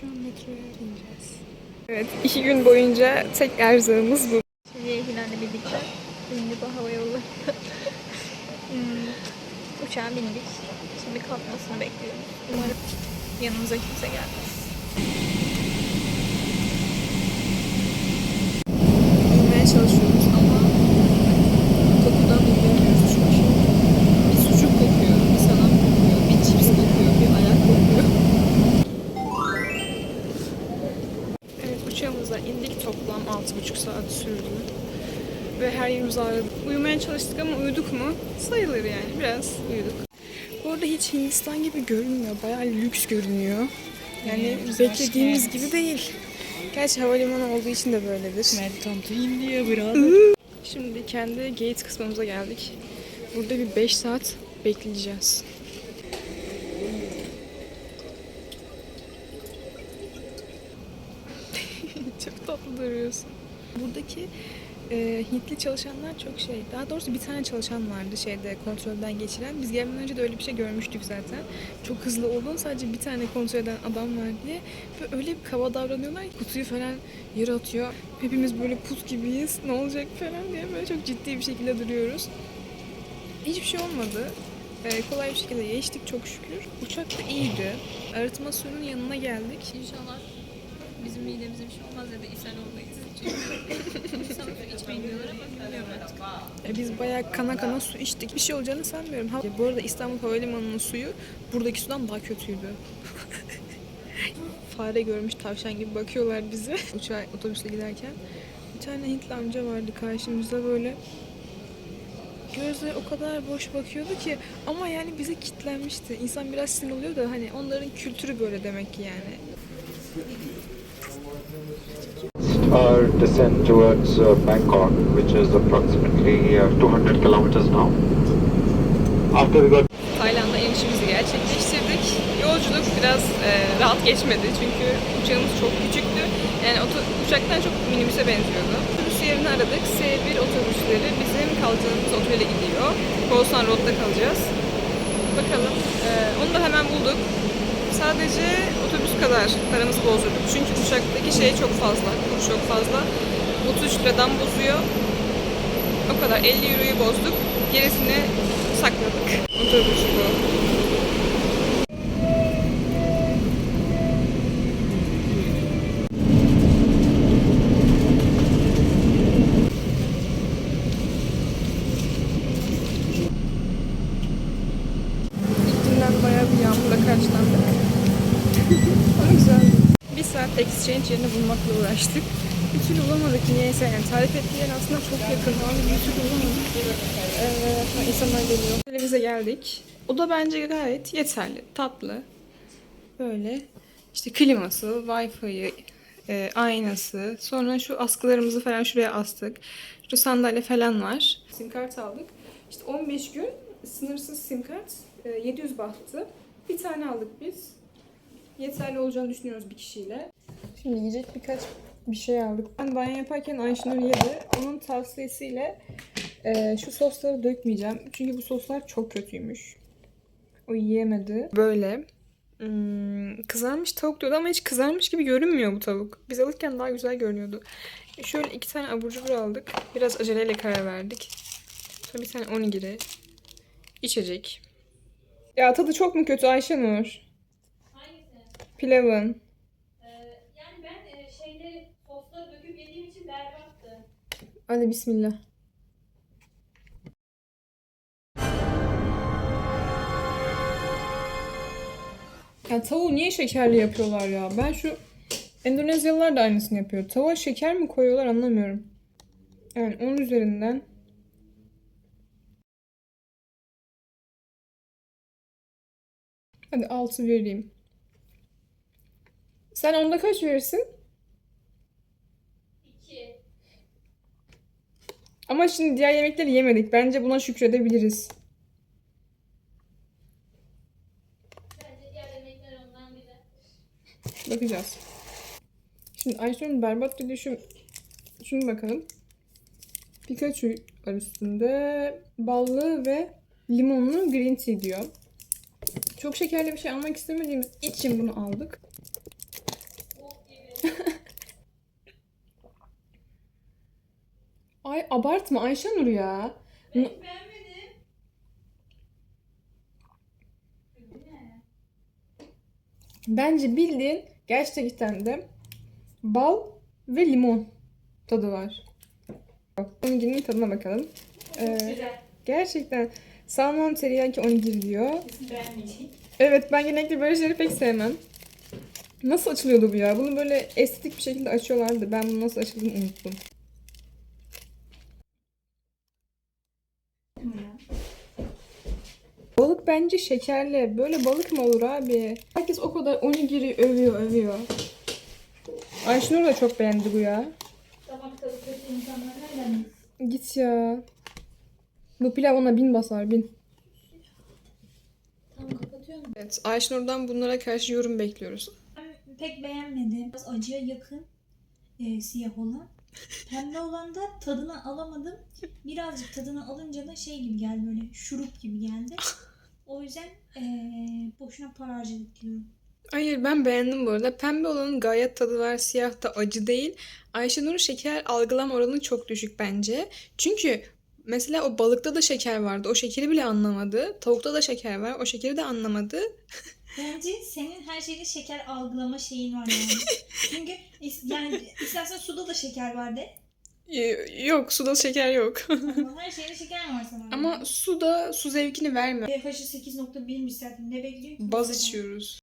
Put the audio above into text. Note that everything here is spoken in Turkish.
Şu an metroya bineceğiz. Evet, iki gün boyunca tek erzağımız bu. Şimdi Hilal'le birlikte ünlü bu hava yollarında hmm, uçağa bindik. Şimdi kalkmasını bekliyoruz. Umarım yanımıza kimse gelmez. Bulmaya çalışıyoruz ama Ve her yerimiz ağrıdı. Uyumaya çalıştık ama uyuduk mu? Sayılır yani biraz uyuduk. Bu arada hiç Hindistan gibi görünmüyor. Bayağı lüks görünüyor. Yani beklediğimiz gibi değil. Gerçi havalimanı olduğu için de böyledir. Welcome to India brother. Şimdi kendi gate kısmımıza geldik. Burada bir 5 saat bekleyeceğiz. çok tatlı duruyorsun. Buradaki e, Hintli çalışanlar çok şey. Daha doğrusu bir tane çalışan vardı şeyde kontrolden geçiren. Biz gelmeden önce de öyle bir şey görmüştük zaten. Çok hızlı olduğunu sadece bir tane kontrol eden adam var diye. Ve öyle bir kaba davranıyorlar ki kutuyu falan yere atıyor. Hepimiz böyle put gibiyiz. Ne olacak falan diye böyle çok ciddi bir şekilde duruyoruz. Hiçbir şey olmadı. Ee, kolay bir şekilde geçtik çok şükür. Uçak da iyiydi. Arıtma suyunun yanına geldik. İnşallah bizim midemize bir şey olmaz ya da ishal olmayız. Çünkü su içmeyin diyorlar ama bilmiyorum artık. E, Biz bayağı kana kana su içtik. Bir şey olacağını sanmıyorum. Ha, bu arada İstanbul Havalimanı'nın suyu buradaki sudan daha kötüydü. Fare görmüş tavşan gibi bakıyorlar bize. Uçağa otobüsle giderken. Bir tane Hintli amca vardı karşımızda böyle. Gözleri o kadar boş bakıyordu ki ama yani bize kitlenmişti. İnsan biraz sinir oluyor da hani onların kültürü böyle demek ki yani. Our descent towards uh, Bangkok, which is approximately uh, 200 kilometers now. After we got Tayland'a inişimizi gerçekleştirdik. Yolculuk biraz e, rahat geçmedi çünkü uçağımız çok küçüktü. Yani uçaktan çok minibüse benziyordu. Otobüs yerini aradık. S1 otobüsleri bizim kalacağımız otele gidiyor. Bolsan Road'da kalacağız. Bakalım. E, onu da hemen bulduk. Sadece otobüs kadar paramızı bozdurduk. Çünkü uçaktaki şey çok fazla. Kur çok fazla. 33 liradan bozuyor. O kadar 50 euroyu bozduk. Gerisini sakladık. Otobüs bu. Bayağı bir yağmurla karşılandık. Bir saat exchange yerini bulmakla uğraştık. Bir türlü bulamadık niyeyse. Yani tarif ettiği yer aslında çok yakın ama bir türlü bulamadık. Ee, insanlar geliyor. Evimize geldik. O da bence gayet yeterli, tatlı. Böyle işte kliması, wifi'yi, e, aynası. Sonra şu askılarımızı falan şuraya astık. Şu sandalye falan var. Sim kart aldık. İşte 15 gün sınırsız sim kart e, 700 bahtı. Bir tane aldık biz. Yeterli olacağını düşünüyoruz bir kişiyle. Şimdi yiyecek birkaç bir şey aldık. Ben banyo yaparken Ayşenur yedi. Onun tavsiyesiyle e, şu sosları dökmeyeceğim. Çünkü bu soslar çok kötüymüş. O yiyemedi. Böyle. Hmm, kızarmış tavuk diyordu ama hiç kızarmış gibi görünmüyor bu tavuk. Biz alırken daha güzel görünüyordu. Şöyle iki tane abur cubur aldık. Biraz aceleyle karar verdik. Sonra bir tane onigiri. İçecek. Ya tadı çok mu kötü Ayşenur? Pilavın. Yani ben e, şeyleri sosları döküp yediğim için berbattı. Hadi bismillah. Ya tavuğu niye şekerli yapıyorlar ya? Ben şu Endonezyalılar da aynısını yapıyor. Tavuğa şeker mi koyuyorlar anlamıyorum. Yani onun üzerinden Hadi 6 vereyim. Sen onda kaç verirsin? İki. Ama şimdi diğer yemekleri yemedik. Bence buna şükredebiliriz. Bence diğer yemekler ondan biri. Bakacağız. Şimdi Ayşe'nin berbat dediği şu... Şunu bakalım. Pikachu var üstünde. Ballı ve limonlu green tea diyor. Çok şekerli bir şey almak istemediğimiz için bunu aldık. Ay abartma Ayşenur ya. Ben beğenmedim. Bence bildiğin gerçekten de bal ve limon tadı var. Onigirinin tadına bakalım. Ee, gerçekten salmon teriyaki onigiri diyor. Evet ben genellikle böyle şeyleri pek sevmem. Nasıl açılıyordu bu ya? Bunu böyle estetik bir şekilde açıyorlardı. Ben bunu nasıl açıldığını unuttum. Balık bence şekerli. Böyle balık mı olur abi? Herkes o kadar onigiri övüyor övüyor. Ayşenur da çok beğendi bu ya. Damak tadı kötü insanlar nereden Git ya. Bu pilav ona bin basar bin. Tamam kapatıyorum. Evet Ayşenur'dan bunlara karşı yorum bekliyoruz. Ben pek beğenmedim. Biraz acıya yakın e, siyah olan. Pembe olan da tadını alamadım. Birazcık tadını alınca da şey gibi geldi böyle şurup gibi geldi. O yüzden e, boşuna para harcadık diyorum. Hayır ben beğendim bu arada. Pembe olanın gayet tadı var. Siyah da acı değil. Ayşenur'un şeker algılama oranı çok düşük bence. Çünkü mesela o balıkta da şeker vardı. O şekeri bile anlamadı. Tavukta da şeker var. O şekeri de anlamadı. Bence senin her şeyde şeker algılama şeyin var yani. Çünkü yani istersen suda da şeker var de. Ee, Yok suda şeker yok. Ama her şeyde şeker var sana. Ama suda su zevkini vermiyor. pH'i 8.1'miş zaten. Ne bekliyorsun? Baz içiyoruz.